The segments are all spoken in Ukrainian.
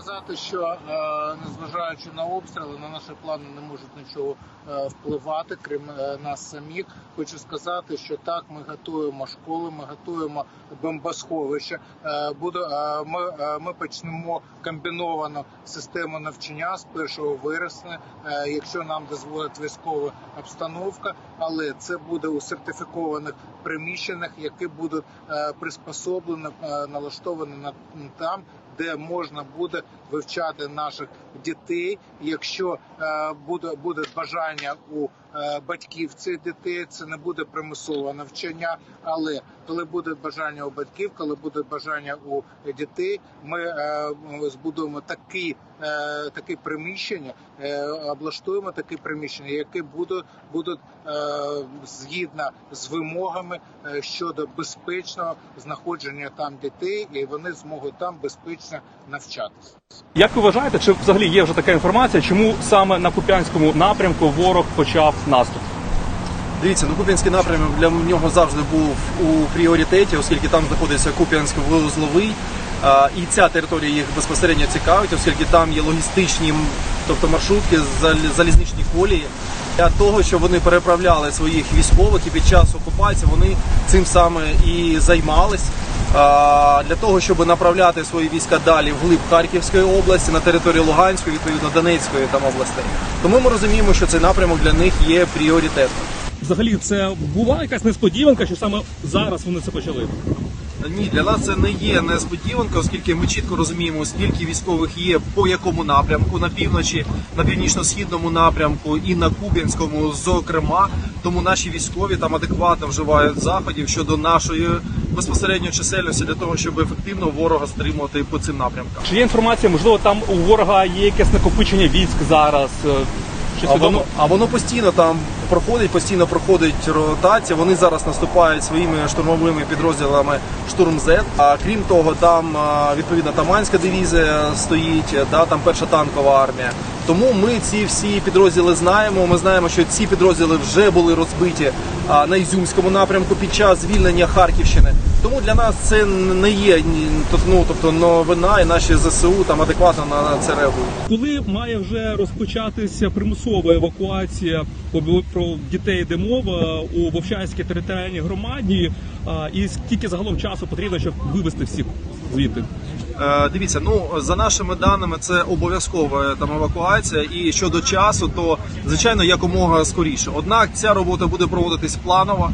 сказати, що е, незважаючи на обстріли, на наші плани не можуть нічого е, впливати, крім е, нас самих. Хочу сказати, що так ми готуємо школи, ми готуємо бомбосховища. Е, буде ми, ми почнемо комбіновану систему навчання з 1 вересня, якщо нам дозволить військова обстановка, але це буде у сертифікованих приміщеннях, які будуть е, приспособлені, е, налаштовані на там, де можна буде вивчати наших дітей. Якщо е, буде буде бажання у батьків цих дітей, це не буде примусове навчання. Але коли буде бажання у батьків, коли буде бажання у дітей, ми збудуємо такі, е, такі приміщення, е, облаштуємо такі приміщення, які будуть будуть е, згідно з вимогами щодо безпечного знаходження там дітей, і вони зможуть там безпечно навчатися. Як ви вважаєте, чи взагалі є вже така інформація, чому саме на Куп'янському напрямку ворог почав наступ? Дивіться, ну Куп'янський напрямок для нього завжди був у пріоритеті, оскільки там знаходиться Куп'янський вузловий. І ця територія їх безпосередньо цікавить, оскільки там є логістичні, тобто маршрутки, зал- залізничні колії. Для того, щоб вони переправляли своїх військових і під час окупації вони цим саме і займались. Для того, щоб направляти свої війська далі вглиб Харківської області, на територію Луганської, відповідно Донецької там областей. Тому ми розуміємо, що цей напрямок для них є пріоритетним. Взагалі, це була якась несподіванка, що саме зараз вони це почали? Ні, для нас це не є несподіванка, оскільки ми чітко розуміємо, скільки військових є по якому напрямку на півночі, на північно-східному напрямку і на Куб'янському, зокрема. Тому наші військові там адекватно вживають заходів щодо нашої безпосередньо чисельності для того, щоб ефективно ворога стримувати по цим напрямкам. Чи є інформація, можливо, там у ворога є якесь накопичення військ зараз? Е, Щось А воно, а воно постійно там проходить, постійно проходить ротація. Вони зараз наступають своїми штурмовими підрозділами штурм З. А крім того, там відповідна відповідно Таманська дивізія стоїть, да, там перша танкова армія. Тому ми ці всі підрозділи знаємо. Ми знаємо, що ці підрозділи вже були розбиті на Ізюмському напрямку під час звільнення Харківщини. Тому для нас це не є ну, тобто новина, і наші ЗСУ там адекватно на це реагують. Коли має вже розпочатися примусова евакуація про дітей, йде мова у Вовчанській територіальній громаді, і скільки загалом часу потрібно, щоб вивезти всіх звідти? Е, Дивіться, ну за нашими даними, це обов'язкова там евакуація. І щодо часу, то звичайно якомога скоріше. Однак ця робота буде проводитись планово.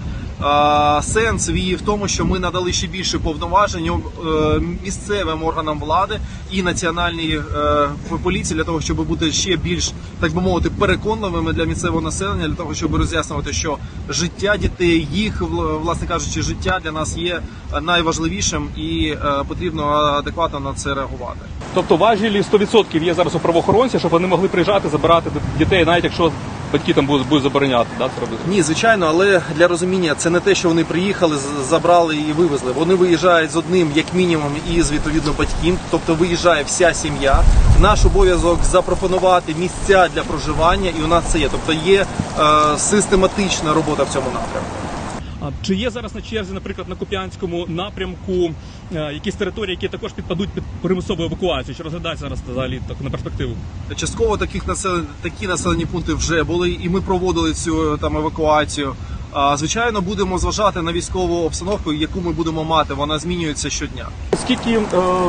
Сенс її в тому, що ми надали ще більше повноважень е, місцевим органам влади і національній е, поліції для того, щоб бути ще більш так би мовити переконливими для місцевого населення, для того, щоб роз'яснювати, що життя дітей, їх вл- власне кажучи, життя для нас є найважливішим і е, потрібно адекватно на це реагувати. Тобто важілі 100% є зараз у правоохоронців, щоб вони могли приїжджати, забирати дітей, навіть якщо батьки там будуть, будуть забороняти да, це робити. Ні, звичайно, але для розуміння це не те, що вони приїхали, забрали і вивезли. Вони виїжджають з одним, як мінімум, із відповідно батьків, тобто виїжджає вся сім'я. Наш обов'язок запропонувати місця для проживання, і у нас це є. Тобто є е, систематична робота в цьому напрямку. Чи є зараз на черзі, наприклад, на Куп'янському напрямку е, якісь території, які також підпадуть під примусову евакуацію? Чи розглядається зараз взагалі так на перспективу? Частково таких населен... такі населені пункти вже були, і ми проводили цю там евакуацію. Звичайно, будемо зважати на військову обстановку, яку ми будемо мати. Вона змінюється щодня. Скільки е,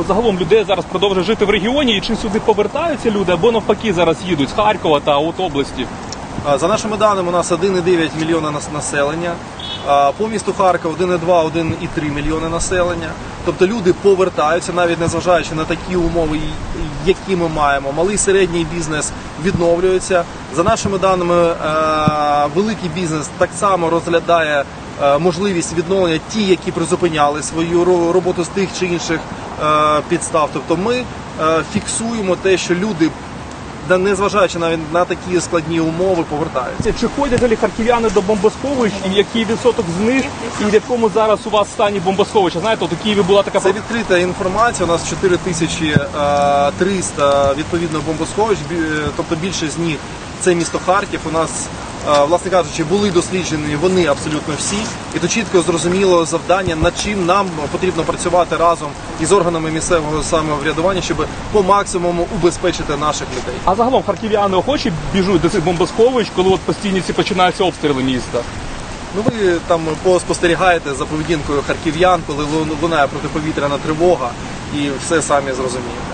загалом людей зараз продовжує жити в регіоні, і чи сюди повертаються люди, або навпаки зараз їдуть з Харкова та от області? За нашими даними, у нас 1,9 мільйона нас- населення. По місту Харків 1,2, 1,3 мільйони населення. Тобто люди повертаються, навіть незважаючи на такі умови, які ми маємо. Малий середній бізнес відновлюється. За нашими даними, е, великий бізнес так само розглядає е, можливість відновлення ті, які призупиняли свою роботу з тих чи інших е, підстав. Тобто ми фіксуємо те, що люди да незважаючи навіть на такі складні умови, повертаються. Чи ходять далі харків'яни до бомбосховищ, і який відсоток з них, і в якому зараз у вас стані бомбосховища? Знаєте, от у Києві була така Це відкрита інформація. У нас 4300 відповідно бомбосховищ, тобто більше з них це місто Харків. У нас е, власне кажучи, були досліджені вони абсолютно всі, і то чітко зрозуміло завдання, над чим нам потрібно працювати разом із органами місцевого самоврядування, щоб по максимуму убезпечити наших людей. А загалом харків'яни охочі біжуть до цих бомбосховищ, коли от постійні ці починаються обстріли міста. Ну ви там поспостерігаєте за поведінкою харків'ян, коли лун- лунає протиповітряна тривога, і все самі зрозумієте.